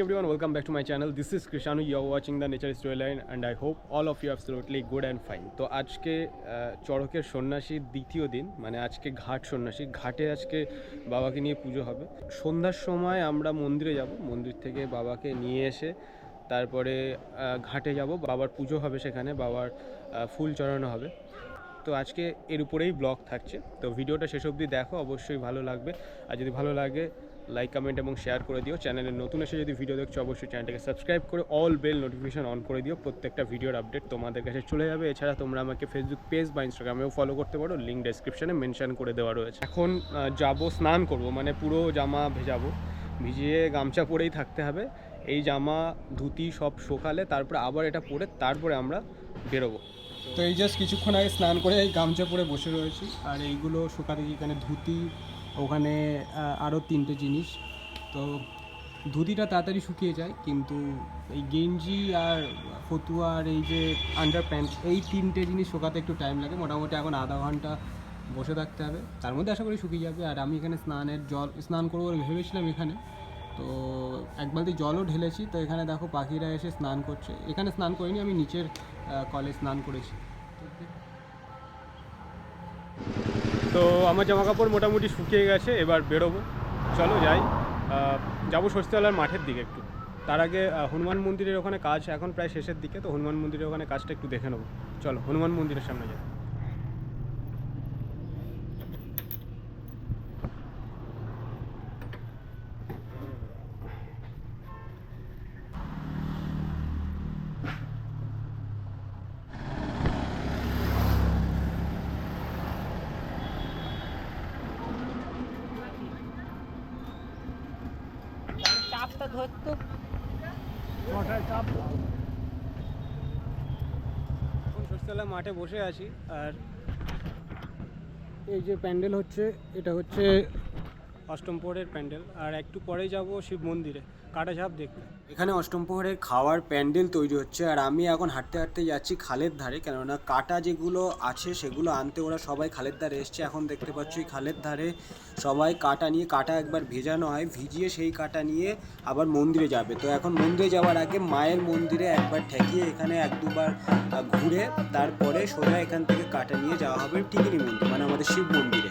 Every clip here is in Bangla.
everyone, welcome back to my channel. This is Krishanu. You are watching the Nature Storyline, and I hope all of you absolutely good and fine. তো আজকে চড়কের সন্ন্যাসীর দ্বিতীয় দিন মানে আজকে ঘাট সন্ন্যাসী ঘাটে আজকে বাবাকে নিয়ে পুজো হবে। সন্ধ্যার সময় আমরা মন্দিরে যাব। মন্দির থেকে বাবাকে নিয়ে এসে তারপরে ঘাটে যাব। বাবার পুজো হবে সেখানে বাবার ফুল চড়ানো হবে। তো আজকে এর উপরেই ব্লগ থাকছে। তো ভিডিওটা শেষ অবধি দেখো অবশ্যই ভালো লাগবে। আর যদি ভালো লাগে লাইক কমেন্ট এবং শেয়ার করে দিও। চ্যানেলে নতুন এসে যদি ভিডিও দেখছ, অবশ্যই চ্যানেলটাকে সাবস্ক্রাইব করে অল বেল নোটিফিকেশন অন করে দিও। প্রত্যেকটা ভিডিওর আপডেট তোমাদের কাছে চলে যাবে। এছাড়া তোমরা আমাকে ফেসবুক পেজ বা ইনস্টাগ্রামেও ফলো করতে পারো। লিঙ্ক ডেসক্রিপশনে মেনশন করে দেওয়া রয়েছে। এখন যাব, স্নান করব। মানে পুরো জামা ভেজাবো। ভিজিয়ে গামছা পরেই থাকতে হবে। এই জামা, ধুতি সব শোকালে তারপরে আবার এটা পরে তারপরে আমরা বেরোবো। তো এই জাস্ট কিছুক্ষণ আগে স্নান করে এই গামছা পরে বসে রয়েছি। আর এইগুলো শুকাতে এখানে ধুতি ওখানে আরও তিনটে জিনিস। তো ধুতিটা তাড়াতাড়ি শুকিয়ে যায়, কিন্তু এই গেঞ্জি আর ফতুয়া আর এই যে আন্ডার প্যান্ট এই তিনটে জিনিস শুকাতে একটু টাইম লাগে। মোটামুটি এখন আধা ঘণ্টা বসে থাকতে হবে। তার মধ্যে আশা করি শুকিয়ে যাবে। আর আমি এখানে স্নানের জল, স্নান করব ভেবেছিলাম এখানে। তো এক বালতি জলও ঢেলেছি। তো এখানে দেখো পাখিরা এসে স্নান করছে। এখানে স্নান করিনি, আমি নিচের কলে স্নান করেছি। তো আমার জামা কাপড় মোটামুটি শুকিয়ে গেছে, এবার বেরোবো। চলো যাই। যাব স্বস্তিওয়ালার মাঠের দিকে একটু। তার আগে হনুমান মন্দিরের ওখানে কাজ এখন প্রায় শেষের দিকে, তো হনুমান মন্দিরের ওখানে কাজটা একটু দেখে নেব। চলো, হনুমান মন্দিরের সামনে যাই। চাপটা ধরতো এখন স্বস্তিওয়ালা মাঠে বসে আছি আর এই যে প্যান্ডেল হচ্ছে এটা হচ্ছে অষ্টম প্রহরের প্যান্ডেল, আর একটু পরে যাব শিব মন্দিরে, কাটা ঝাপ দেখতে। এখানে অষ্টম প্রহরের খাওয়ার প্যান্ডেল তৈরি হচ্ছে, আর আমি এখন হাঁটতে হাঁটতে যাচ্ছি খালের ধারে, কেননা কাটা যেগুলো আছে সেগুলো আনতে ওরা সবাই খালের ধারে এসছে। এখন দেখতে পাচ্ছি খালের ধারে সবাই কাটা নিয়ে, কাটা একবার ভেজানো হয়, ভিজিয়ে সেই কাটা নিয়ে আবার মন্দিরে যাবে। তো এখন মন্দিরে যাওয়ার আগে মায়ের মন্দিরে একবার ঠেকিয়ে এখানে এক দুবার ঘুরে তারপরে সোজা এখান থেকে কাটা নিয়ে যাওয়া হবে টিকিনি মন্দির মানে আমাদের শিব মন্দিরে।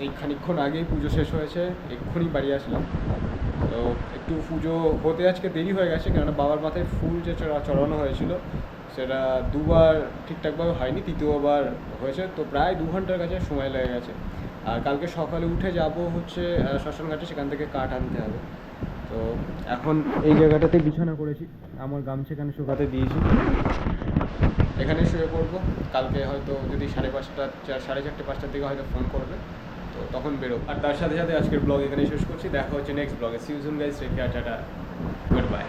এই খানিকক্ষণ আগেই পুজো শেষ হয়েছে, এক্ষুনি বাড়ি আসলাম। তো একটু পুজো হতে আজকে দেরি হয়ে গেছে, কেননা বাবার মাথায় ফুল যে চড়া- চড়ানো হয়েছিল, সেটা দুবার ঠিকঠাকভাবে হয়নি, তৃতীয়বার হয়েছে, তো প্রায় দু ঘণ্টার কাছে সময় লেগে গেছে। আর কালকে সকালে উঠে যাব হচ্ছে শ্মশানঘাটে, সেখান থেকে কাঠ আনতে হবে। তো এখন এই জায়গাটাতে বিছানা করেছি, আমার গামছা এখানে শুকাতে দিয়েছি। এখানে শুয়ে পড়ব, কালকে হয়তো যদি সাড়ে পাঁচটা সাড়ে চারটে, পাঁচটার দিকে হয়তো ফোন করবে। তো তখন বেরো। আর তার সাথে সাথে আজকের ব্লগ এখানে শেষ করছি। দেখা হচ্ছে নেক্সট ব্লগে। সিউজুন গাইজ রেখে টাটা। Good bye